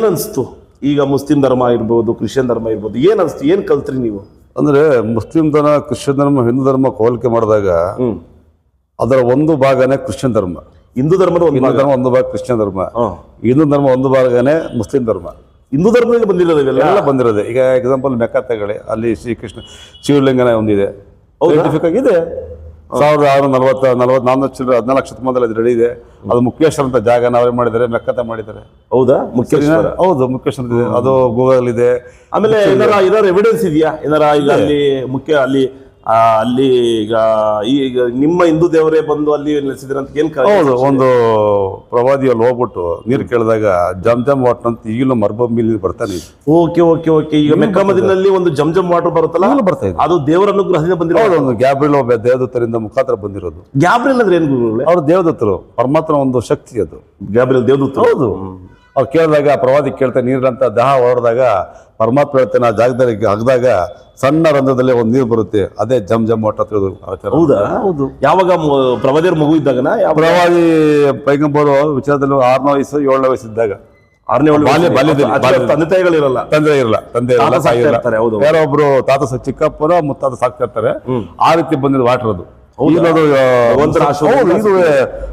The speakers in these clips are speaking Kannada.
ಏನ್ ಈಗ ಮುಸ್ಲಿಂ ಧರ್ಮ ಇರ್ಬೋದು ಕ್ರಿಶ್ಚಿಯನ್ ಧರ್ಮ ಇರ್ಬೋದು ಏನ್ ಅನ್ಸ್ತು ಏನ್ ಕಲ್ತ್ರಿ ನೀವು ಅಂದ್ರೆ ಮುಸ್ಲಿಂ ಧರ್ಮ ಕ್ರಿಶ್ಚಿಯನ್ ಧರ್ಮ ಹಿಂದೂ ಧರ್ಮ ಹೋಲಿಕೆ ಮಾಡಿದಾಗ ಅದರ ಒಂದು ಭಾಗನೇ ಕ್ರಿಶ್ಚಿಯನ್ ಧರ್ಮ ಹಿಂದೂ ಧರ್ಮದ ಒಂದು ಹಿಂದೂ ಭಾಗ ಧರ್ಮ ಒಂದು ಭಾಗ ಕ್ರಿಶ್ಚಿಯನ್ ಧರ್ಮ ಹಿಂದೂ ಧರ್ಮ ಒಂದು ಭಾಗನೇ ಮುಸ್ಲಿಂ ಧರ್ಮ ಹಿಂದೂ ಧರ್ಮದಲ್ಲಿ ಬಂದಿರೋದು ಇವೆಲ್ಲ ಎಲ್ಲ ಬಂದಿರೋದೆ ಈಗ ಎಕ್ಸಾಂಪಲ್ ಮೆಕ್ಕ ತಗೊಳ್ಳಿ ಅಲ್ಲಿ ಶ್ರೀಕೃಷ್ಣ ಶಿವಲಿಂಗನ ಒಂದಿದೆ ಸೈಂಟಿಫಿಕ್ ಆಗಿದೆ ಸಾವಿರದ ಆರುನೂರ ನಲವತ್ತ ನಲವತ್ತು ನಾನ್ನೂರು ಚಿಲ್ಲರೆ ಹದಿನಾಲ್ಕು ಶತಮಾನದಲ್ಲಿ ಅದು ರೆಡಿ ಇದೆ ಅದು ಮುಖೇಶ್ವರ ಅಂತ ಜಾಗ ನಾವೇ ಮಾಡಿದ್ದಾರೆ ಮೆಕ್ಕತ ಮಾಡಿದ್ದಾರೆ ಹೌದಾ? ಮುಖ್ಯೇಶ್ವರ ಹೌದು ಮುಖೇಶ್ವರ ಇದೆ ಅದು ಗೂಗಲ್ ಇದೆ. ಆಮೇಲೆ ಏನಾರ ಏನಾರ ಎವಿಡೆನ್ಸ್ ಇದೆಯಾ? ಏನಾರ ಈಗ ಅಲ್ಲಿ ಮುಖ್ಯ ಅಲ್ಲಿ ಅಲ್ಲಿ ಈಗ ಈಗ ನಿಮ್ಮ ಹಿಂದೂ ದೇವರೇ ಬಂದು ಅಲ್ಲಿ ನೆಲೆಸಿದ್ರ ಅಂತ ಏನ್ ಹೌದು ಒಂದು ಪ್ರವಾದಿಯಲ್ಲಿ ಹೋಗ್ಬಿಟ್ಟು ನೀರು ಕೇಳಿದಾಗ ಜಮ್ ಜಮ್ ವಾಟರ್ ಅಂತ ಈಗಲೂ ಮರ್ಭೂಮಿಲಿ ಬರ್ತಾನೆ ಓಕೆ ಓಕೆ ಓಕೆ. ಈಗ ಮೆಕ್ಕಮದಿನಲ್ಲಿ ಒಂದು ಜಮ್ ಜಮ್ ವಾಟರ್ ಬರುತ್ತಲ್ಲ? ಅಲ್ಲಿ ಬರ್ತಾ ಇದೆ. ಅದು ದೇವರ ಅನುಗ್ರಹದಿಂದ ಬಂದಿರೋದು ಹೌದು ಒಂದು ಗ್ಯಾಬ್ರಿಲ್ ಒಬ್ಬ ದೇವದತ್ತರಿಂದ ಮುಖಾಂತರ ಬಂದಿರೋದು. ಗ್ಯಾಬ್ರಿಲ್ ಅಂದ್ರೆ ಏನ್ ಗುರುಗಳೇ? ಅವ್ರ ದೇವದತ್ತರು ಪರಮಾತ್ಮ ಒಂದು ಶಕ್ತಿ ಅದು. ಗ್ಯಾಬ್ರಿಲ್ ದೇವದತ್ತರು ಹೌದು. ಅವ್ರು ಕೇಳಿದಾಗ ಪ್ರವಾದಿ ಕೇಳ್ತಾ ನೀರಂತ ದಹ ಹೊರದಾಗ ಪರಮಾತ್ಮ ಹೇಳ್ತಾನೆ ಆ ಜಾಗದಲ್ಲಿ ಹಗ್ದಾಗ ಸಣ್ಣ ರಂಧ್ರದಲ್ಲಿ ಒಂದು ನೀರು ಬರುತ್ತೆ. ಅದೇ ಜಮ್ ಜಮ್ ಒಟ್ಟ ಆಚಾರ. ಹೌದಾ? ಹೌದು. ಯಾವಾಗ ಪ್ರವಾದಿಯರ್ ಮಗು ಇದ್ದಾಗನ? ಪ್ರವಾದಿ ಪೈಗಂಬರು ವಿಚಾರದಲ್ಲಿ ಆರನೇ ವಯಸ್ಸು ಏಳನೇ ಆರನೇ ಬಾಲ್ಯ- ವಯಸ್ಸಿಗೆ. ಬಾಲ್ಯದಲ್ಲಿ- ತಂದೆ ತಾಯಿಗಳಿರಲ್ಲ ತಂದೆ ಇರಲ್ಲ. ತಂದೆ ಇರಲ್ಲ. ಯಾರೋ ಒಬ್ರು ತಾತ ಚಿಕ್ಕಪ್ಪನ ಮುತ್ತಾತ ಸಾಕ್ತಿರ್ತಾರೆ ಆ ರೀತಿ ಬಂದಿದ್ದು ವಾಟರ್ ಅದು ಇದು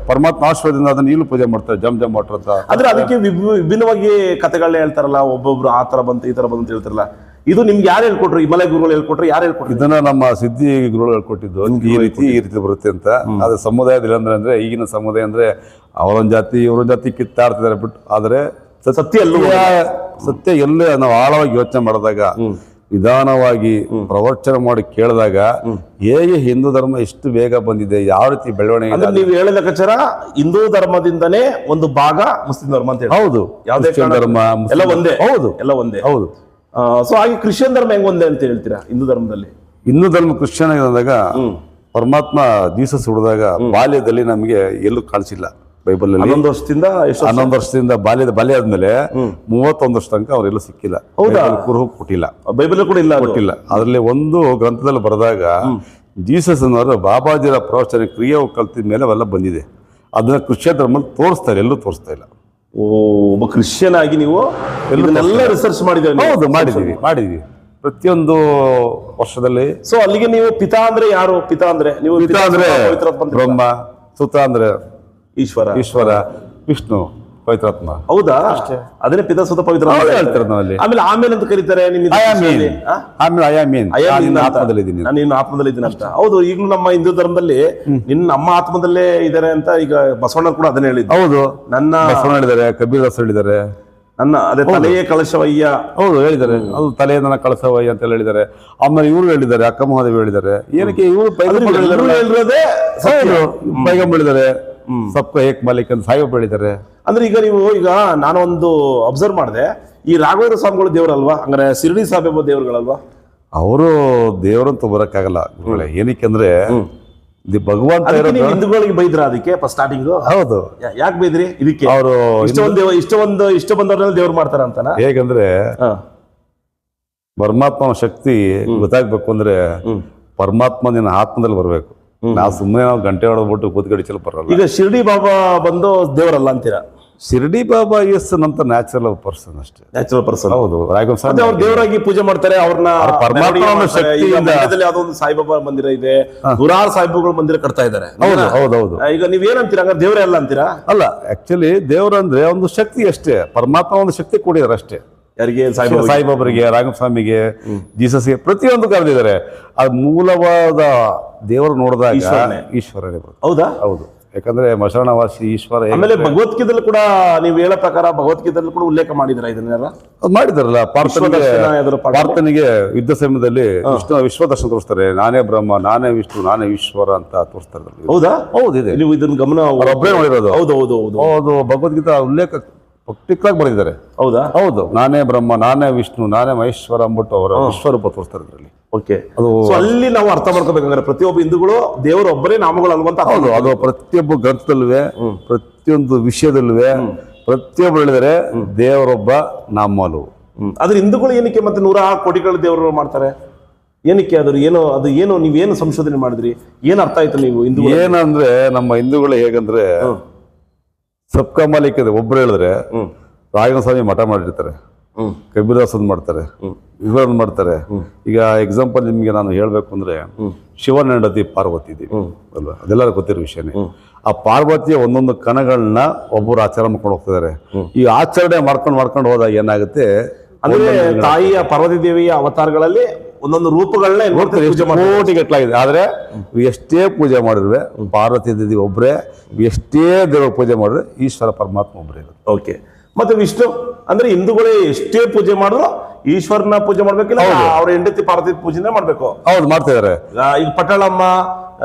ಪರಮಾತ್ಮ ಅದನ್ನ ಈಗಲೂ ಪೂಜೆ ಮಾಡ್ತಾರೆ ಜಮ್ ಜಮ್ ವಾಟರ್ ಅಂತ ಆದ್ರೆ ಅದಕ್ಕೆ ವಿಭಿ- ವಿಭಿನ್ನವಾಗಿ ಕಥೆಗಳನ್ನ ಹೇಳ್ತಾರಲ್ಲ ಒಬ್ಬೊಬ್ರು ಆ ತರ ಬಂತು ಈ ತರ ಬಂತು ಅಂತ ಹೇಳ್ತಾರಲ್ಲ. ಇದು ನಿಮ್ಗೆ ಯಾರು ಹೇಳ್ಕೊಟ್ರು? ಹಿಮಾಲಯ ಗುರುಗಳು ಹೇಳ್ಕೊಟ್ರು ಯಾರು ಹೇಳ್ಕೊಟ್ರು? ಇದನ್ನ ನಮ್ಮ ಸಿದ್ಧಿ ಗುರುಗಳು ಹೇಳ್ಕೊಟ್ಟಿದ್ದು ಈ ರೀತಿ ಈ ರೀತಿ ಬರುತ್ತೆ ಅಂತ. ಅದು ಸಮುದಾಯದಲ್ಲಿ ಅಂದ್ರೆ ಅಂದ್ರೆ ಈಗಿನ ಸಮುದಾಯ ಅಂದ್ರೆ ಅವರೊಂದು ಜಾತಿ ಇವರೊಂದ್ ಜಾತಿ ಕಿತ್ತಾಡ್ತಿದ್ದಾರೆ ಬಿಟ್ಟು ಆದ್ರೆ ಸತ್ಯ ಎಲ್ಲೂ ಸತ್ಯ ಎಲ್ಲೇ ನಾವು ಆಳವಾಗಿ ಯೋಚನೆ ಮಾಡಿದಾಗ ನಿಧಾನವಾಗಿ ಪ್ರವಚನ ಮಾಡಿ ಕೇಳಿದಾಗ ಹೇಗೆ ಹಿಂದೂ ಧರ್ಮ ಎಷ್ಟು ಬೇಗ ಬಂದಿದೆ ಯಾವ ರೀತಿ ಬೆಳವಣಿಗೆ ನೀವು ಹೇಳಿದ ಲೆಕ್ಕಾಚಾರ ಹಿಂದೂ ಧರ್ಮದಿಂದನೇ ಒಂದು ಭಾಗ ಮುಸ್ಲಿಂ ಧರ್ಮ ಅಂತ ಹೇಳಿ ಹೌದು. ಯಾವುದೇ ಧರ್ಮ ಎಲ್ಲ ಒಂದೇ. ಹೌದು. ಎಲ್ಲ ಒಂದೇ. ಹೌದು. ಸೊ ಹಾಗೆ ಕ್ರಿಶ್ಚಿಯನ್ ಧರ್ಮ ಹೆಂಗ್ ಒಂದೇ ಅಂತ ಹೇಳ್ತೀರಾ ಹಿಂದೂ ಧರ್ಮದಲ್ಲಿ? ಹಿಂದೂ ಧರ್ಮ ಕ್ರಿಶ್ಚಿಯನ್ ಬಂದಾಗ ಪರಮಾತ್ಮ ಜೀಸಸ್ ಹುಡಿದಾಗ ಬಾಲ್ಯದಲ್ಲಿ ನಮಗೆ ಎಲ್ಲೂ ಕಾಣಿಸಿಲ್ಲ. ಬೈಬಲ್ ಹನ್ನೊಂದು ವರ್ಷದಿಂದ ಹನ್ನೊಂದು ವರ್ಷದಿಂದ ಬಾಲ್ಯದ ಬಾಲ್ಯ ಆದ್ಮೇಲೆ ಮೂವತ್ತೊಂದು ವರ್ಷ ತನಕ ಅವರೆಲ್ಲೂ ಸಿಕ್ಕಿಲ್ಲ. ಹೌದಾ? ಕುರುಹು ಕೊಟ್ಟಿಲ್ಲ. ಬೈಬಲ್ ಕೂಡ ಇಲ್ಲ. ಕೊಟ್ಟಿಲ್ಲ. ಅದರಲ್ಲಿ ಒಂದು ಗ್ರಂಥದಲ್ಲಿ ಬರೆದಾಗ ಜೀಸಸ್ ಅನ್ನೋರು ಬಾಬಾಜಿರ ಪ್ರವಚನ ಕ್ರಿಯೆ ಕಲ್ತಿದ ಮೇಲೆ ಅವೆಲ್ಲ ಬಂದಿದೆ. ಅದನ್ನ ಕ್ರಿಶ್ಚಿಯನ್ ಧರ್ಮದಲ್ಲಿ ತೋರಿಸ್ತಾರೆ ಎಲ್ಲೂ ತೋರಿಸ್ತಾ ಇಲ್ಲ. ಓ ಒಬ್ಬ ಕ್ರಿಶ್ಚಿಯನ್ ಆಗಿ ನೀವು ಎಲ್ಲ ರಿಸರ್ಚ್ ಮಾಡಿದ್ದೀವಿ ಹೌದು ಮಾಡಿದೀವಿ ಮಾಡಿದೀವಿ ಪ್ರತಿಯೊಂದು ವರ್ಷದಲ್ಲಿ ಸೊ ಅಲ್ಲಿಗೆ ನೀವು ಪಿತಾ ಅಂದ್ರೆ ಯಾರು ಪಿತಾ ಅಂದ್ರೆ ನೀವು ಪಿತಾ ಅಂದ್ರೆ ಬ್ರಹ್ಮ ಸುತ ಅಂದ್ರೆ ಈಶ್ವರ. ಈಶ್ವರ ವಿಷ್ಣು ಪವಿತ್ರಾತ್ಮ. ಹೌದಾ? ಅದನ್ನೇ ಪಿತಾ ಸುತ ಪವಿತ್ರ ಅಂತ ಹೇಳ್ತಾರೆ. ನಾವಲ್ಲಿ ಆಮೇಲೆ ಆಮೇಲೆ ಅಂತ ಕರೀತಾರೆ ನಿಮ್ಮ? ಆಮೇಲೆ ಐ ಮೀನ್. ಆತ್ಮದಲ್ಲಿ ಇದ್ದೀನಿ ನಾನು ಇನ್ನು ಆತ್ಮದಲ್ಲಿ ಇದ್ದೀನಿ ಅಂತ. ಹೌದು ಈಗಲೂ ನಮ್ಮ ಹಿಂದೂ ಧರ್ಮದಲ್ಲಿ ನಿನ್ನ ನಮ್ಮ ಆತ್ಮದಲ್ಲೇ ಇದ್ದಾರೆ ಅಂತ ಈಗ ಬಸವಣ್ಣ ಕೂಡ ಅದನ್ನೇ ಹೇಳಿದ್ರು ಹೌದು. ನನ್ನ ಬಸವಣ್ಣ ಹೇಳಿದ್ದಾರೆ ಕಬೀರ್ ದಾಸ್ ಹೇಳಿದ್ದಾರೆ. ನನ್ನ ಅದೇ ತಲೆಯೇ ಕಳಶವಯ್ಯ. ಹೌದು ಹೇಳಿದ್ದಾರೆ. ಅದು ತಲೆಯ ನನ್ನ ಕಳಶವಯ್ಯ ಅಂತ ಹೇಳಿದ್ದಾರೆ. ಆಮೇಲೆ ಇವರು ಹೇಳಿದ್ದಾರೆ ಅಕ್ಕ ಮಹಾದೇವಿ ಹೇಳಿದ್ದಾರೆ. ಏನಕ್ಕೆ ಇವರು ಎಲ್ಲರೂ ಹೇಳಿದ್ದಾರೆ ಸಬ್ಕ ಏಕ್ ಮಾಲಿಕ್ ಅಂತ ಸಾಯಿಬಾಬ ಹೇಳಿದ್ದಾರೆ. ಅಂದ್ರೆ ಈಗ ನೀವು ಈಗ ನಾನೊಂದು ಅಬ್ಸರ್ವ್ ಮಾಡಿದೆ ಈ ರಾಘವೇಂದ್ರ ಸ್ವಾಮಿಗಳು ದೇವರಲ್ವಾ? ಅಂದ್ರೆ ಶಿರಡಿ ಸಾಹೇಬ ದೇವರುಗಳಲ್ವಾ? ಅವರು ದೇವರಂತ ಬರಕ್ಕಾಗಲ್ಲ ಗುರುಗಳೇ. ಏನಕ್ಕೆ ಅಂದ್ರೆ ದಿ ಭಗವಂತ ಹಿಂದೂಗಳಿಗೆ ಬೈದ್ರ ಅದಕ್ಕೆ ಸ್ಟಾರ್ಟಿಂಗ್ ಹೌದು. ಯಾಕೆ ಬೈದ್ರಿ? ಇದಕ್ಕೆ? ಅವರು ಇಷ್ಟೊಂದು ಇಷ್ಟೊಂದು ಇಷ್ಟ ಬಂದವ್ರನ್ನ ದೇವ್ರು ಮಾಡ್ತಾರ ಅಂತಾನ? ಹೇಗಂದ್ರೆ ಪರಮಾತ್ಮ ಪರಮಾತ್ಮನ ಶಕ್ತಿ ಗೊತ್ತಾಗ್ಬೇಕು ಅಂದ್ರೆ ಪರಮಾತ್ಮ ನಿನ್ನ ಆತ್ಮದಲ್ಲಿ ಬರ್ಬೇಕು. ನಾವು ಸುಮ್ಮನೆ ನಾವು ಗಂಟೆ ಹೊಡೆದ್ಬಿಟ್ಟು ಕೂತ್ಕಡಿಸಲು ಬರಲ್ಲ ಈಗ ಶಿರ್ಡಿ ಬಾಬಾ ಬಂದು ದೇವರಲ್ಲ ಅಂತೀರಾ? ಶಿರ್ಡಿ ಬಾಬಾ ಎಸ್ ನಂತ ನ್ಯಾಚುರಲ್ ಪರ್ಸನ್ ಅಷ್ಟೇ. ನ್ಯಾಚುರಲ್ ಪರ್ಸನ್ ಹೌದು ಸ್ವಾಮಿ. ಅವ್ರು ದೇವರಾಗಿ ಪೂಜೆ ಮಾಡ್ತಾರೆ ಅವ್ರನ್ನ ಪರಮಾತ್ಮ ಶಕ್ತಿಯಿಂದ- ಯಾವ್ದೋ ಒಂದು ಸಾಯಿಬಾಬಾ ಮಂದಿರ ಇದೆ ನೂರಾರು ಸಾಯಿಬಾಬಾಗಳ ಮಂದಿರ ಕಟ್ತಾ ಇದ್ದಾರೆ. ಹೌದು ಹೌದು? ಹೌದು ಈಗ ನೀವ್ ಏನಂತೀರಾ ಹಂಗಾರೆ ದೇವರೇ ಅಲ್ಲ ಅಂತೀರಾ? ಅಲ್ಲ ಆಕ್ಚುಲಿ ದೇವರಂದ್ರೆ ಒಂದು ಶಕ್ತಿ ಅಷ್ಟೇ ಪರಮಾತ್ಮ ಒಂದು ಶಕ್ತಿ ಕೊಡಿದಾರೆ ಅಷ್ಟೇ. ಯಾರಿಗೆ? ಸಾಯಿಬಾಬಾ ಸಾಯಿಬಾಬರಿಗೆ ರಾಘಸ್ವಾಮಿಗೆ ಜೀಸಸ್ಗೆ ಪ್ರತಿಯೊಂದು ಕರೆದಿದ್ದಾರೆ ಅದು ಮೂಲವಾದ ದೇವರು ನೋಡಿದಾಗ ಈಶ್ವರನೇ. ಹೌದಾ? ಹೌದು. ಯಾಕಂದ್ರೆ ಮಶರಣವಾಸಿ ಈಶ್ವರ ಆಮೇಲೆ ಭಗವದ್ಗೀತೆಯಲ್ಲಿ ಕೂಡ ನೀವು ಹೇಳೋ ಪ್ರಕಾರ ಭಗವದ್ಗೀತೆಯಲ್ಲಿ ಕೂಡ ಉಲ್ಲೇಖ ಮಾಡಿದ್ರ ಇದನ್ನೆಲ್ಲ? ಅದು ಮಾಡಿದಾರಲ್ಲ ಪಾರ್ಥನಿಗೆ ಯುದ್ಧ ಸಮಯದಲ್ಲಿ ವಿಷ್ಣು ವಿಶ್ವದರ್ಶನ ತೋರಿಸ್ತಾರೆ. ನಾನೇ ಬ್ರಹ್ಮ ನಾನೇ ವಿಷ್ಣು ನಾನೇ ಈಶ್ವರ ಅಂತ ತೋರಿಸ್ತಾರೆ. ಹೌದಾ? ಹೌದು ಇದೆ. ನೀವು ಇದನ್ನ ಗಮನ ಒಬ್ಬರೇ ನೋಡಿರೋದು. ಹೌದು ಹೌದು ಹೌದು. ಹೌದು ಭಗವದ್ಗೀತಾ ಉಲ್ಲೇಖ ಪರ್ಟಿಕ್ಯುಲರ್ ಬರೆದಿದ್ದಾರೆ. ಹೌದಾ? ಹೌದು. ನಾನೇ ಬ್ರಹ್ಮ ನಾನೇ ವಿಷ್ಣು ನಾನೇ ಮಹೇಶ್ವರ ಅಂದ್ಬಿಟ್ಟು ಅವರ ವಿಶ್ವರೂಪ ತೋರಿಸ್ತಾರೆ ಇದರಲ್ಲಿ. ಓಕೆ. ಅದು ಅಲ್ಲಿ ನಾವು ಅರ್ಥ ಮಾಡ್ಕೋಬೇಕಂದ್ರೆ ಪ್ರತಿಯೊಬ್ಬ ಹಿಂದೂಗಳು ದೇವರು ಒಬ್ಬರೇ ನಾಮಗಳು ಅಲ್ವಂತ ಹೌದು. ಅದು ಪ್ರತಿಯೊಬ್ಬ ಗ್ರಂಥದಲ್ಲೂ ಪ್ರತಿಯೊಂದು ವಿಷಯದಲ್ಲೂ ಪ್ರತಿಯೊಬ್ಬರು ಹೇಳಿದರೆ ದೇವರೊಬ್ಬ ನಾಮಲು. ಆದ್ರೆ ಹಿಂದೂಗಳು ಏನಕ್ಕೆ ಮತ್ತೆ ನೂರ ಕೋಟಿಗಳ ದೇವರು ಮಾಡ್ತಾರೆ? ಏನಕ್ಕೆ ಅದ್ರ ಏನು ಅದು ಏನು ನೀವೇನು ಸಂಶೋಧನೆ ಮಾಡಿದ್ರಿ? ಏನು ಅರ್ಥ ಆಯ್ತು ನೀವು ಹಿಂದೂ ಏನಂದ್ರೆ ನಮ್ಮ ಹಿಂದೂಗಳು ಹೇಗಂದ್ರೆ ಸಬ್ಕಾ ಮಾಲೀಕ ಇದೆ ಒಬ್ರು ಹೇಳಿದ್ರೆ ರಾಘವ ಸ್ವಾಮಿ ಮಠ ಮಾಡಿರ್ತಾರೆ. ಕಬೀರದಾಸನ್ ಮಾಡ್ತಾರೆ. ಇವ್ರನ್ನ ಮಾಡ್ತಾರೆ. ಈಗ ಎಕ್ಸಾಂಪಲ್ ನಿಮಗೆ ನಾನು ಹೇಳಬೇಕು ಅಂದ್ರೆ ಶಿವನ ಹೆಂಡತಿ ಪಾರ್ವತಿ ಇದೀವಿ ಅಲ್ವಾ? ಅದೆಲ್ಲರೂ ಗೊತ್ತಿರೋ ವಿಷಯನೇ. ಆ ಪಾರ್ವತಿಯ ಒಂದೊಂದು ಕಣಗಳನ್ನ ಒಬ್ಬರು ಆಚರಣೆ ಮಾಡ್ಕೊಂಡು ಹೋಗ್ತಿದ್ದಾರೆ. ಈ ಆಚರಣೆ ಮಾಡ್ಕೊಂಡು ಮಾಡ್ಕೊಂಡು ಹೋದಾಗ ಏನಾಗುತ್ತೆ? ಅಂದ್ರೆ ತಾಯಿಯ ಪಾರ್ವತಿ ದೇವಿಯ ಅವತಾರಗಳಲ್ಲಿ ಒಂದೊಂದು ರೂಪಗಳನ್ನ ಮಾಡ್ತಾರೆ? ಕೋಟಿ ಗಟ್ಟಲಾಗಿದೆ ಆದ್ರೆ ಎಷ್ಟೇ ಪೂಜೆ ಮಾಡಿದ್ರೆ ಪಾರ್ವತಿ ದೇವಿ ಒಬ್ಬರೇ ಎಷ್ಟೇ ದೇವ್ರ ಪೂಜೆ ಮಾಡಿದ್ರೆ ಈಶ್ವರ ಪರಮಾತ್ಮ ಒಬ್ಬರೇ ಇರುತ್ತೆ ಓಕೆ. ಮತ್ತೆ ವಿಷ್ಣು ಅಂದ್ರೆ ಹಿಂದೂಗಳೇ ಎಷ್ಟೇ ಪೂಜೆ ಮಾಡಿದ್ರು ಈಶ್ವರನ ಪೂಜೆ ಮಾಡ್ಬೇಕಿಲ್ಲ ಅವ್ರ ಹೆಂಡತಿ ಪಾರ್ವತಿ ಪೂಜೆನೇ ಮಾಡ್ಬೇಕು. ಹೌದು ಮಾಡ್ತಿದ್ದಾರೆ. ಈಗ ಪಟ್ಟಳಮ್ಮ ಪಟಾಳಮ್ಮ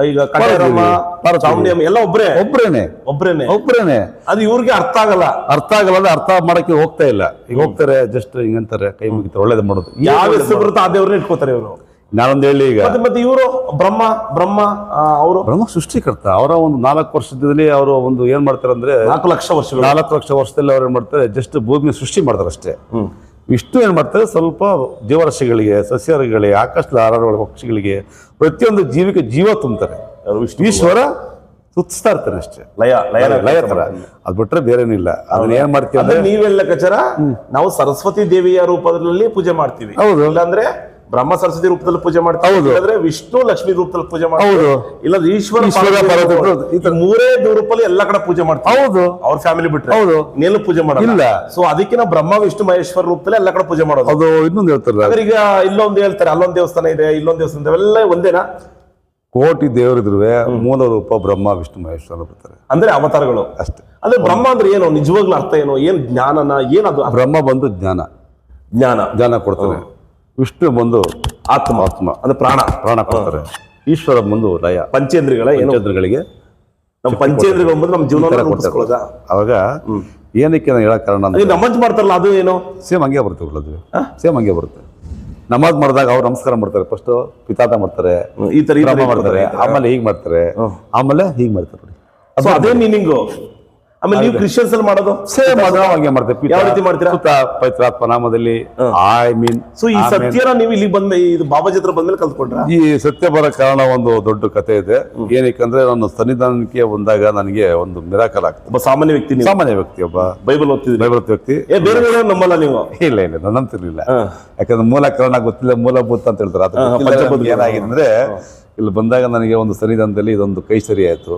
ಈಗ ಅಮ್ಮ ಎಲ್ಲ ಒಬ್ರೇ? ಒಬ್ರೇನೆ. ಒಬ್ರೇನೆ. ಒಬ್ರೇನೆ. ಅದು ಇವ್ರಿಗೆ ಅರ್ಥ ಆಗಲ್ಲ. ಅರ್ಥ ಆಗಲ್ಲ ಅಂದ್ರೆ ಅರ್ಥ ಮಾಡಕ್ಕೆ ಹೋಗ್ತಾ ಇಲ್ಲ. ಈಗ ಹೋಗ್ತಾರೆ ಜಸ್ಟ್ ಹಿಂಗಂತಾರೆ ಕೈ ಮುಗಿತಾರೆ ಒಳ್ಳೇದು ಮಾಡೋದು. ಯಾವ ಹೆಸರು ಬರುತ್ತೆ ಆ ದೇವ್ರನ್ನ ಇಟ್ಕೋತಾರೆ ಇವರು? ನಾನೊಂದು ಹೇಳಿ ಈಗ. ಮತ್ತೆ ಮತ್ತೆ ಇವರು? ಬ್ರಹ್ಮ ಬ್ರಹ್ಮ ಅವರು? ಬ್ರಹ್ಮ ಸೃಷ್ಟಿಕರ್ತ. ಅವರ ಒಂದು ನಾಲ್ಕು ವರ್ಷದಲ್ಲಿ ಅವರು ಒಂದು ಏನ್ ಮಾಡ್ತಾರೆ ಅಂದ್ರೆ ನಾಲ್ಕು ಲಕ್ಷ ವರ್ಷ ನಾಲ್ಕು ಲಕ್ಷ ವರ್ಷದಲ್ಲಿ ಅವ್ರು ಏನ್ ಮಾಡ್ತಾರೆ ಜಸ್ಟ್ ಭೂಮಿ ಸೃಷ್ಟಿ ಮಾಡ್ತಾರೆ ಅಷ್ಟೇ ಇಷ್ಟು ಏನು ಮಾಡ್ತಾರೆ? ಸ್ವಲ್ಪ ಜೀವರಾಶಿಗಳಿಗೆ ಸಸ್ಯಗಳಿಗೆ ಆಕಾಶದ ಹಾರಾಡುವ ಪಕ್ಷಿಗಳಿಗೆ ಪ್ರತಿಯೊಂದು ಜೀವಿಗೆ ಜೀವ ತುಂಬ್ತಾರೆ ಈಶ್ವರ ಸುತ್ತಿಸ್ತಾ ಇರ್ತಾರೆ ಅಷ್ಟೇ. ಲಯ ಲಯ ಲಯ ಥರ ಅದು ಬಿಟ್ಟರೆ ಬೇರೇನಿಲ್ಲ. ಅದನ್ನ ಏನು ಮಾಡ್ತೀವಿ ಅಂದ್ರೆ ಅಂದ್ರೆ ನೀವೆಲ್ಲ ಕಚರ ನಾವು ಸರಸ್ವತಿ ದೇವಿಯ ರೂಪದಲ್ಲಿ ಪೂಜೆ ಮಾಡ್ತೀವಿ. ಹೌದು. ಇಲ್ಲಾಂದ್ರೆ ಬ್ರಹ್ಮ ಸರಸ್ವತಿ ರೂಪದಲ್ಲಿ ಪೂಜೆ ಮಾಡ್ತಾರೆ ಹೌದು. ಇಲ್ಲಾಂದ್ರೆ ವಿಷ್ಣು ಲಕ್ಷ್ಮಿ ರೂಪದಲ್ಲಿ ಪೂಜೆ ಮಾಡ್ತಾರೆ. ಹೌದು. ಇಲ್ಲ ಈಶ್ವರ ಪಾರ್ವತಿ ಮೂರೇ ರೂಪದಲ್ಲಿ ಎಲ್ಲ ಕಡೆ ಪೂಜೆ ಮಾಡ್ತಾರೆ. ಹೌದು. ಅವ್ರ ಫ್ಯಾಮಿಲಿ ಬಿಟ್ಟರೆ ಹೌದು. ನೇಲು ಪೂಜೆ ಮಾಡಲ್ಲ. ಸೊ ಅದಕ್ಕೆ ನಾವು ಬ್ರಹ್ಮ ವಿಷ್ಣು ಮಹೇಶ್ವರ ರೂಪದಲ್ಲಿ ಎಲ್ಲ ಕಡೆ ಪೂಜೆ ಮಾಡೋದು. ಅದು ಇನ್ನೊಂದು ಹೇಳ್ತಾರೆ ಈಗ ಇಲ್ಲೊಂದು ಹೇಳ್ತಾರೆ ಅಲ್ಲೊಂದು ದೇವಸ್ಥಾನ ಇದೆ ಇಲ್ಲೊಂದು ದೇವಸ್ಥಾನ ಇದೆ ಅವೆಲ್ಲ ಒಂದೇನಾ? ಕೋಟಿ ದೇವರಿದ್ರುವೆ ಮೂಲ ರೂಪ ಬ್ರಹ್ಮ ವಿಷ್ಣು ಮಹೇಶ್ವರ ಬರ್ತಾರೆ. ಅಂದ್ರೆ ಅವತಾರಗಳು. ಅಷ್ಟೇ. ಅಂದ್ರೆ ಬ್ರಹ್ಮ ಅಂದ್ರೆ ಏನು? ನಿಜವಾಗ್ಲೂ ಅರ್ಥ ಏನು? ಏನ್ ಜ್ಞಾನನ? ಏನದು? ಬ್ರಹ್ಮ ಬಂದು ಜ್ಞಾನ. ಜ್ಞಾನ. ಜ್ಞಾನ ಕೊಡ್ತಾನೆ ವಿಷ್ಣು ಬಂದು ಆತ್ಮ. ಆತ್ಮ. ಅಂದ್ರೆ ಪ್ರಾಣ. ಪ್ರಾಣ ಕೊಡ್ತಾರೆ. ಈಶ್ವರ ಬಂದು ಲಯ. ಪಂಚೇಂದ್ರಿಗಳ ಪಂಚೇಂದ್ರಿಗಳಿಗೆ ಚಂದ್ರಗಳಿಗೆ ನಮ್ಮ ಪಂಚೇಂದ್ರಿಗಳು ಬಂದು ನಮ್ಮ ಜೀವನ ಅವಾಗ ಏನಕ್ಕೆ ನಾನು ಹೇಳಕ್ ಕಾರಣ ನಮಾಜ್ ಮಾಡ್ತಾರಲ್ಲ ಅದು ಏನು? ಸೇಮ್ ಹಂಗೆ ಬರುತ್ತೆ ಅದು. ಸೇಮ್ ಹಂಗೆ ಬರುತ್ತೆ. ನಮಾಜ್ ಮಾಡಿದಾಗ ಅವ್ರು ನಮಸ್ಕಾರ ಮಾಡ್ತಾರೆ. ಫಸ್ಟ್ ಪಿತಾತ ಮಾಡ್ತಾರೆ. ಈ ತರ ಮಾಡ್ತಾರೆ. ಆಮೇಲೆ ಹೀಗೆ ಮಾಡ್ತಾರೆ. ಆಮೇಲೆ ಹೀಗೆ ಮಾಡ್ತಾರೆ ನೋಡಿ. ಅದೇ ಮೀನಿಂಗು ಆಮೇಲೆ ನೀವು ಕ್ರಿಶ್ಚಿಯನ್ಸ್ ಅಲ್ಲಿ ಮಾಡೋದು? ಸೇಮ್ ಅದು ಹಂಗೆ ಯಾವ ರೀತಿ ಮಾಡ್ತೀರಾ? ಸುತ್ತ ಪವಿತ್ರಾತ್ಮ ನಾಮದಲ್ಲಿ ಐ ಮೀನ್ ಸೊ ಈ ಸತ್ಯನ ನೀವು ಇಲ್ಲಿ ಬಂದ ಇದು ಬಾಬಾಜಿ ಹತ್ರ ಬಂದ್ಮೇಲೆ ಕಲ್ತ್ಕೊಂಡ್ರ? ಈ ಸತ್ಯ ಬರೋ ಕಾರಣ ಒಂದು ದೊಡ್ಡ ಕಥೆ ಇದೆ. ಏನಕ್ಕಂದ್ರೆ ನಾನು ಸನ್ನಿಧಾನಕ್ಕೆ ಬಂದಾಗ ನನಗೆ ಒಂದು ಮಿರಾಕಲ್ ಆಗ್ತದೆ. ಒಬ್ಬ ಸಾಮಾನ್ಯ ವ್ಯಕ್ತಿ ಸಾಮಾನ್ಯ ವ್ಯಕ್ತಿ ಒಬ್ಬ. ಬೈಬಲ್ ಓದ್ತಿದ್ದೆ ಬೈಬಲ್ ವ್ಯಕ್ತಿ ಏ ಬೇರೆ ಬೇರೆ ನಮ್ಮಲ್ಲ ನೀವು? ಇಲ್ಲ ಇಲ್ಲ ನನ್ನಂತಿರ್ಲಿಲ್ಲ ಯಾಕಂದ್ರೆ ಮೂಲ ಕಾರಣ ಗೊತ್ತಿಲ್ಲ ಮೂಲಭೂತ ಅಂತ ಹೇಳ್ತಾರೆ. ಏನಾಗಿದೆ ಅಂದ್ರೆ ಇಲ್ಲಿ ಬಂದಾಗ ನನಗೆ ಒಂದು ಸನ್ನಿಧಾನದಲ್ಲಿ ಇದೊಂದು ಕೈ ಸರಿ ಆಯಿತು.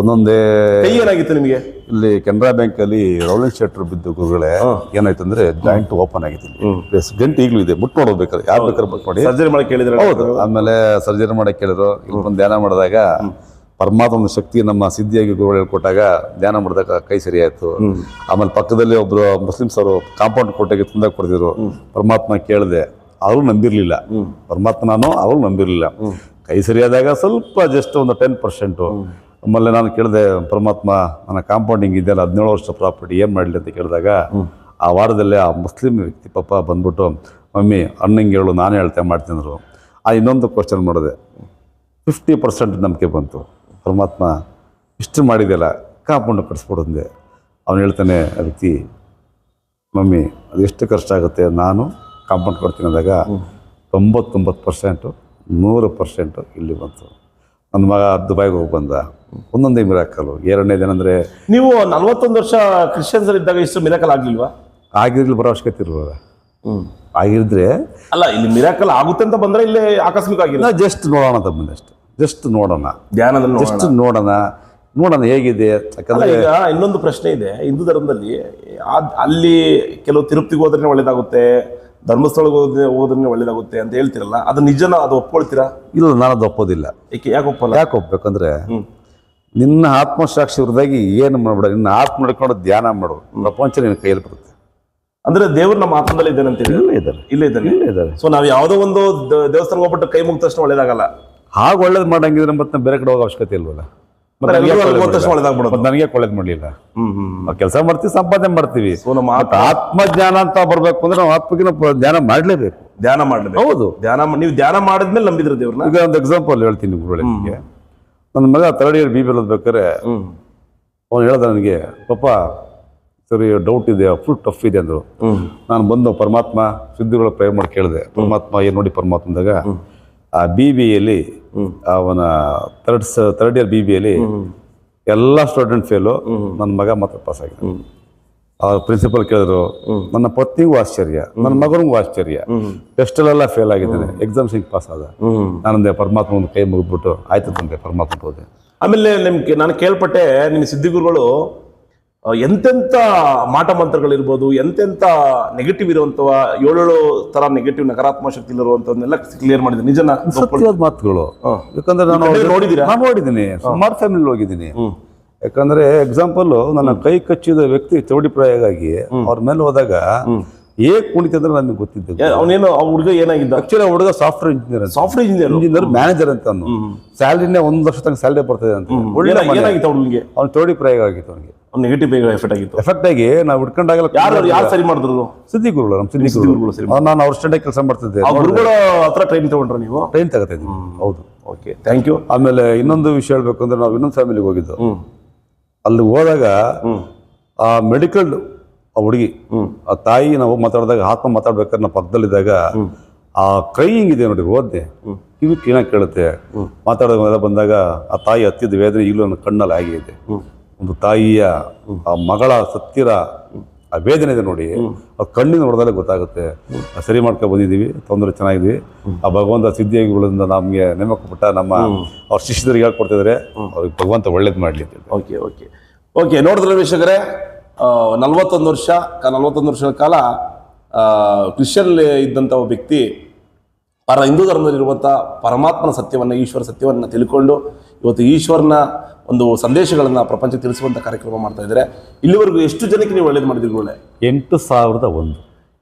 ಒಂದೊಂದೇ ಕೈ ಏನಾಗಿತ್ತು ನಿಮಗೆ? ಇಲ್ಲಿ ಕೆನರಾ ಬ್ಯಾಂಕ್ ಅಲ್ಲಿ ರೌಲಿಂಗ್ ಶೆಟ್ರ್ ಬಿದ್ದು ಗುರುಗಳೇ ಏನಾಯ್ತು ಅಂದ್ರೆ ಜಾಯಿಂಟ್ ಓಪನ್ ಆಗಿತ್ತು ಪ್ಲೇಸ್ ಗಂಟು ಈಗಲೂ ಇದೆ ಮುಟ್ ನೋಡ್ಬೇಕಾದ್ರೆ ಯಾರು ಬೇಕಾದ್ರೆ ಬುಕ್ ಮಾಡಿ ಸರ್ಜರಿ ಮಾಡಿ ಕೇಳಿದ್ರೆ ಹೌದು ಆಮೇಲೆ ಸರ್ಜರಿ ಮಾಡಕ್ಕೆ ಕೇಳಿದ್ರು. ಇಲ್ಲಿ ಬಂದು ಧ್ಯಾನ ಮಾಡಿದಾಗ ಪರಮಾತ್ಮ ಶಕ್ತಿ ನಮ್ಮ ಸಿದ್ಧಿಯಾಗಿ ಗುರುಗಳು ಹೇಳ್ಕೊಟ್ಟಾಗ ಧ್ಯಾನ ಮಾಡಿದಾಗ ಕೈ ಸರಿ ಆಯ್ತು. ಆಮೇಲೆ ಪಕ್ಕದಲ್ಲಿ ಒಬ್ರು ಮುಸ್ಲಿಮ್ಸ್ ಅವರು ಕಾಂಪೌಂಡ್ ಕೋಟೆಗೆ ತಂದಾಗ ಕೊಡ್ತಿದ್ರು. ಪರಮಾತ್ಮ ಕೇಳಿದೆ ಅವರು ನಂಬಿರಲಿಲ್ಲ. ಪರಮಾತ್ಮನೂ ಅವರು ನಂಬಿರಲಿಲ್ಲ. ಕೈ ಸರಿಯಾದಾಗ ಸ್ವಲ್ಪ ಜಸ್ಟ್ ಒಂದು ಟೆನ್ ಪರ್ಸೆಂಟು ಆಮೇಲೆ ನಾನು ಕೇಳಿದೆ ಪರಮಾತ್ಮ ನನ್ನ ಕಾಂಪೌಂಡಿಂಗ್ ಇದೆಯಲ್ಲ ಹದಿನೇಳು ವರ್ಷ ಪ್ರಾಪರ್ಟಿ ಏನು ಮಾಡಲಿ ಅಂತ ಕೇಳಿದಾಗ ಆ ವಾರದಲ್ಲೇ ಆ ಮುಸ್ಲಿಂ ವ್ಯಕ್ತಿ ಪಾಪ ಬಂದ್ಬಿಟ್ಟು ಮಮ್ಮಿ ಅಣ್ಣಂಗೆ ಹೇಳು ನಾನು ಹೇಳ್ತೆ ಮಾಡ್ತಿದ್ರು ಆ ಇನ್ನೊಂದು ಕ್ವಶನ್ ಮಾಡಿದೆ. ಫಿಫ್ಟಿ ಪರ್ಸೆಂಟ್ ನಂಬಿಕೆ ಬಂತು. ಪರಮಾತ್ಮ ಇಷ್ಟು ಮಾಡಿದೆಯಲ್ಲ ಕಾಂಪೌಂಡ್ ಕಟ್ಸ್ಬಿಡಂದೆ ಅವನು ಹೇಳ್ತಾನೆ ಆ ವ್ಯಕ್ತಿ ಮಮ್ಮಿ ಅದು ಎಷ್ಟು ಖರ್ಚಾಗುತ್ತೆ ನಾನು ಕಾಂಪೌಂಡ್ ಕೊಡ್ತೀನಿ ಅಂದಾಗ ತೊಂಬತ್ತೊಂಬತ್ತು ಪರ್ಸೆಂಟು ನೂರು ಪರ್ಸೆಂಟು ಇಲ್ಲಿ ಬಂತು. ನನ್ನ ಮಗ ದುಬೈಗೆ ಹೋಗಿ ಬಂದ. ಒಂದೊಂದೇ ಮಿರಾಕಲು. ಅಂದರೆ ನೀವು ನಲ್ವತ್ತೊಂದು ವರ್ಷ ಕ್ರಿಶ್ಚಿಯನ್ಸ್ ಇದ್ದಾಗ ಇಷ್ಟು ಮಿರಾಕಲ್ ಆಗಲಿಲ್ವಾ? ಆಗಿರ್ಲಿ ಬರೋ ಅವಶ್ಯಕತೆ ಇರ್ಬೋದ ಆಗಿದ್ರೆ ಅಲ್ಲ ಇಲ್ಲಿ ಮಿರಾಕಲ್ ಆಗುತ್ತೆ ಅಂತ ಬಂದರೆ ಇಲ್ಲಿ ಆಕಸ್ಮಿಕ ಆಗಿಲ್ಲ ಜಸ್ಟ್ ನೋಡೋಣ ಅಂತ ಅಷ್ಟು ಅಷ್ಟೆ. ಜಸ್ಟ್ ನೋಡೋಣ. ಧ್ಯಾನದಲ್ಲಿ. ಜಸ್ಟ್ ನೋಡೋಣ. ನೋಡೋಣ. ಹೇಗಿದೆ? ಯಾಕಂದರೆ ಈಗ ಇನ್ನೊಂದು ಪ್ರಶ್ನೆ ಇದೆ. ಹಿಂದೂ ಧರ್ಮದಲ್ಲಿ ಅಲ್ಲಿ ಕೆಲವು ತಿರುಪ್ತಿಗೆ ಹೋದ್ರೆ ಒಳ್ಳೇದಾಗುತ್ತೆ. ಧರ್ಮಸ್ಥಳಕ್ಕೆ ಹೋದ್ರೆ ಹೋದ್ರೆ ಒಳ್ಳೇದಾಗುತ್ತೆ ಅಂತ ಹೇಳ್ತಿರಲ್ಲ ಅದು ನಿಜನ ಅದು ಒಪ್ಕೊಳ್ತೀರಾ? ಇಲ್ಲ ನಾನು ಅದು ಒಪ್ಪೋದಿಲ್ಲ. ಏಕೆ ಯಾಕೆ ಒಪ್ಪಲ್ಲ? ಯಾಕೆ ಒಪ್ಬೇಕಂದ್ರೆ ನಿನ್ನ ಆತ್ಮಸಾಕ್ಷಿ ಹೃದಯ ಏನು ಮಾಡ್ಬೇಡ ನಿನ್ನ ಆತ್ಮ ನಡ್ಕೊಂಡು ಧ್ಯಾನ ಮಾಡು ಪ್ರಪಂಚ ನಿನ್ನ ಕೈಯಲ್ಲಿ ಬರುತ್ತೆ. ಅಂದ್ರೆ ದೇವರು ನಮ್ಮ ಆತ್ಮದಲ್ಲಿ ಇದ್ದಾನೆ ಅಂತ ಹೇಳಿ ಇಲ್ಲ ಇದ್ದಾರೆ. ಇಲ್ಲೇ ಇದ್ದಾನೆ? ಇಲ್ಲ ಇದ್ದಾರೆ. ಸೊ ನಾವು ಯಾವುದೋ ಒಂದು ದೇವಸ್ಥಾನಕ್ಕೆ ಹೋಗ್ಬಿಟ್ಟು ಕೈ ಮುಗಿದ ತಕ್ಷಣ ಒಳ್ಳೇದಾಗಲ್ಲ? ಹಾಗೆ ಒಳ್ಳೇದು ಮಾಡಂಗಿದ್ರೆ ಮತ್ತೆ ಬೇರೆ ಕಡೆ ಹೋಗೋ ಅವಶ್ಯಕತೆ ಇಲ್ವಲ್ಲ? ನನಗೆ ಕೊಳೆದ್ ಮಾಡಲಿಲ್ಲ. ಕೆಲಸ ಮಾಡ್ತೀವಿ ಸಂಪಾದನೆ ಮಾಡ್ತೀವಿ. ಆತ್ಮಜ್ಞಾನ ಅಂತ ಬರ್ಬೇಕು ಅಂದ್ರೆ ನಾವು ಆತ್ಮಗಿನ ಧ್ಯಾನ ಮಾಡ್ಲೇಬೇಕು. ಧ್ಯಾನ ಮಾಡ್ಲೇಬೇಕು. ಹೌದು. ಧ್ಯಾನ ನೀವು ಧ್ಯಾನ ಮಾಡಿದ್ಮೇಲೆ ನಂಬಿದ್ರ ದೇವ್ರನ್ನ? ಈಗ ಒಂದು ಎಕ್ಸಾಂಪಲ್ ಹೇಳ್ತೀನಿ ನಿಮಗೆ ನನ್ನ ಮಗ ಥರ್ಡ್ ಇಯರ್ ಬಿ ಬಿ ಓದ್ಬೇಕಾದ್ರೆ ಹ್ಮ್. ಅವನು ಹೇಳ್ದ ನನಗೆ ಪಾಪ ಸರಿ ಡೌಟ್ ಇದೆ ಫುಲ್ ಟಫ್ ಇದೆ ಅಂದರು. ನಾನು ಬಂದು ಪರಮಾತ್ಮ ಸುದ್ದಿಗಳ ಪ್ರೇಮ ಮಾಡಿ ಕೇಳಿದೆ. ಪರಮಾತ್ಮ ಏನು ನೋಡಿ ಪರಮಾತ್ಮ ಅಂದಾಗ ಆ ಬಿ ಬಿಯಲ್ಲಿ ಅವನ ಥರ್ಡ್ ಥರ್ಡ್ ಇಯರ್ ಬಿ ಬಿಯಲ್ಲಿ ಎಲ್ಲ ಸ್ಟೂಡೆಂಟ್ ಫೇಲು ನನ್ನ ಮಗ ಮಾತ್ರ ಪಾಸ್ ಆಗಿದೆ ಅವ್ರ ಪ್ರಿನ್ಸಿಪಲ್ ಕೇಳಿದ್ರು, ನನ್ನ ಪತ್ನಿಗೂ ಆಶ್ಚರ್ಯ, ನನ್ನ ಮಗನಿಗೂ ಆಶ್ಚರ್ಯ. ಟೆಸ್ಟಲ್ಲೆಲ್ಲ ಫೇಲ್ ಆಗಿದ್ದೇನೆ. ಎಕ್ಸಾಮ್ಸ್ ಹಿಂಗೆ ಪಾಸ್ ಆದ. ನಾನಂದೆ ಪರಮಾತ್ಮ ಒಂದು ಕೈ ಮುಗಿದ್ಬಿಟ್ಟು ಆಯ್ತು ತಂದೆ ಪರಮಾತ್ಮ ಹೋದೆ ಆಮೇಲೆ ನಿಮ್ಗೆ, ನಾನು ಕೇಳ್ಪಟ್ಟೆ ನಿಮ್ಮ ಸಿದ್ಧಿಗುರುಗಳು ಎಂತೆಂಥ ಮಾಟ ಮಂತ್ರಗಳಿರ್ಬೋದು ಎಂತೆಂಥ ನೆಗೆಟಿವ್ ಇರುವಂತವ ಏಳೇಳು ತರ ನೆಗೆಟಿವ್ ನಕಾರಾತ್ಮಕ ಶಕ್ತಿ ಕ್ಲಿಯರ್ ಮಾಡಿದೆ. ನಿಜನ ಸತ್ಯವಾದ ಮಾತುಗಳು. ಯಾಕಂದ್ರೆ ನಾನು ನೋಡಿದೀನಿ? ನಾನು ನೋಡಿದ್ದೀನಿ. ಸುಮಾರು ಫ್ಯಾಮಿಲಿ ಹೋಗಿದ್ದೀನಿ. ಯಾಕಂದ್ರೆ ಎಕ್ಸಾಂಪಲ್ ನನ್ನ ಕೈ ಕಚ್ಚಿದ ವ್ಯಕ್ತಿ ಚೌಡಿ ಪ್ರಾಯಾಗಿ ಅವ್ರ ಮೇಲೆ ಹೋದಾಗ ಹೇಗ್ ಕುಣಿತಂದ್ರೆ ನನಗೆ ಗೊತ್ತಿದ್ದು. ಅವನೇನು ಆ ಹುಡುಗ ಏನಾಗಿದ್ದ? ಆಕ್ಚುಲಿ ಹುಡುಗ software engineer software engineer engineer manager ಅಂತ ಅವನು. ಸ್ಯಾಲರಿನೇ ಒಂದು ವರ್ಷ ತನಕ ಸ್ಯಾಲ್ರಿ ಬರ್ತದೆ ಅಂತ. ಒಳ್ಳೆ ಏನಾಗಿತ್ತು ಅವನಿಗೆ ಅವ್ನು ತೋಡಿ ಪ್ರಯೋಗ ಆಗಿತ್ತು ಅವನಿಗೆ. ಅವ್ನು ನೆಗೆಟಿವ್ ಎಫೆಕ್ಟ್ ಆಗಿತ್ತು. ಎಫೆಕ್ಟ್ ಆಗಿ ನಾವು ಹಿಡ್ಕೊಂಡಾಗಲ್ಲ ಯಾರು ಯಾರು ಸರಿ ಮಾಡಿದ್ರು ಸಿದ್ದಿ ಗುರುಗಳು ನಮ್ಮ ಸಿದ್ದಿ ಗುರುಗಳು ಸರಿ ನಾನು ಅವ್ರ ಸ್ಟ್ಯಾಂಡಾಗಿ ಕೆಲಸ ಮಾಡ್ತಿದ್ದೆ. ಆ ಗುರುಗಳ ಹತ್ರ ಟ್ರೈನ್ ತಗೊಂಡ್ರೆ ನೀವು? ಟ್ರೈನ್ ತಗೋತಾ ಹೌದು. ಓಕೆ ಥ್ಯಾಂಕ್ ಯು ಆಮೇಲೆ ಇನ್ನೊಂದು ವಿಷಯ ಹೇಳ್ಬೇಕು ಅಂದ್ರೆ ನಾವು ಇನ್ನೊಂದು ಫ್ಯಾಮಿಲಿಗೆ ಹೋಗಿದ್ದು. ಅಲ್ಲಿ ಹೋದಾಗ ಆ ಮೆಡಿಕಲ್ ಆ ಹುಡುಗಿ. ಆ ತಾಯಿ ನಾವು ಮಾತಾಡಿದಾಗ ಆತ್ಮ ಮಾತಾಡ್ಬೇಕಾದ್ರೆ ನಾವು ಪಕ್ಕದಲ್ಲಿದ್ದಾಗ ಆ ಕ್ರೈಯಿಂಗ್ ಇದೆ ನೋಡಿ ಓದ್ದೆ. ಕಿವಿ ಕ್ಲೀನಾಗಿ ಕೇಳುತ್ತೆ. ಮಾತಾಡೋದೆಲ್ಲ ಬಂದಾಗ ಆ ತಾಯಿ ಹತ್ತಿದ ವೇದನೆ ಈಗಲೂ ನನ್ನ ಕಣ್ಣಲ್ಲಿ ಆಗಿದೆ. ಒಂದು ತಾಯಿಯ ಆ ಮಗಳ ಸತ್ತಿರ ಆ ವೇದನೆ ಇದೆ ನೋಡಿ. ಆ ಕಣ್ಣಿನ ನೋಡಿದಾಗ ಗೊತ್ತಾಗುತ್ತೆ. ಸರಿ ಮಾಡ್ಕೊ ಬಂದಿದ್ದೀವಿ ತೊಂದರೆ ಚೆನ್ನಾಗಿದ್ವಿ ಆ ಭಗವಂತ ಸಿದ್ಧಿಗಳಿಂದ ನಮಗೆ ನೇಮಕಪಟ್ಟ ನಮ್ಮ ಅವ್ರ ಶಿಷ್ಯರಿಗೆ ಹೇಳ್ಕೊಡ್ತಿದ್ದಾರೆ. ಅವ್ರಿಗೆ ಭಗವಂತ ಒಳ್ಳೇದು ಮಾಡಲಿ ಓಕೆ ಓಕೆ. ಓಕೆ ನೋಡಿದ್ರೆ ವೀಕ್ಷಕರೇ? ನಲವತ್ತೊಂದು ವರ್ಷ ನಲವತ್ತೊಂದು ವರ್ಷಗಳ ಕಾಲ ಕ್ರಿಶ್ಚಿಯನ್ ಇದ್ದಂಥ ಒಬ್ಬ ವ್ಯಕ್ತಿ ಪರ ಹಿಂದೂ ಧರ್ಮದಲ್ಲಿರುವಂಥ ಪರಮಾತ್ಮನ ಸತ್ಯವನ್ನು ಈಶ್ವರ ಸತ್ಯವನ್ನು ತಿಳ್ಕೊಂಡು ಇವತ್ತು ಈಶ್ವರನ ಒಂದು ಸಂದೇಶಗಳನ್ನು ಪ್ರಪಂಚ ತಿಳಿಸುವಂಥ ಕಾರ್ಯಕ್ರಮ ಮಾಡ್ತಾ ಇದ್ದಾರೆ. ಇಲ್ಲಿವರೆಗೂ ಎಷ್ಟು ಜನಕ್ಕೆ ನೀವು ಒಳ್ಳೇದು ಮಾಡಿದ್ರಿ ಗುರುಗಳೇ? ಎಂಟು ಸಾವಿರದ ಒಂದು.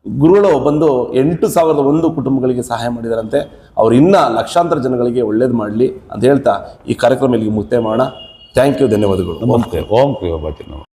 ಗುರುಗಳು ಬಂದು ಎಂಟು ಸಾವಿರದ ಒಂದು ಕುಟುಂಬಗಳಿಗೆ ಸಹಾಯ ಮಾಡಿದಾರಂತೆ. ಅವ್ರು ಇನ್ನೂ ಲಕ್ಷಾಂತರ ಜನಗಳಿಗೆ ಒಳ್ಳೇದು ಮಾಡಲಿ ಅಂತ ಹೇಳ್ತಾ ಈ ಕಾರ್ಯಕ್ರಮ ಇಲ್ಲಿಗೆ ಮುಕ್ತಾಯ ಮಾಡೋಣ. ಥ್ಯಾಂಕ್ ಯು ಧನ್ಯವಾದಗಳು. ನಮಸ್ತೆ. ಓಂ ನಮಃ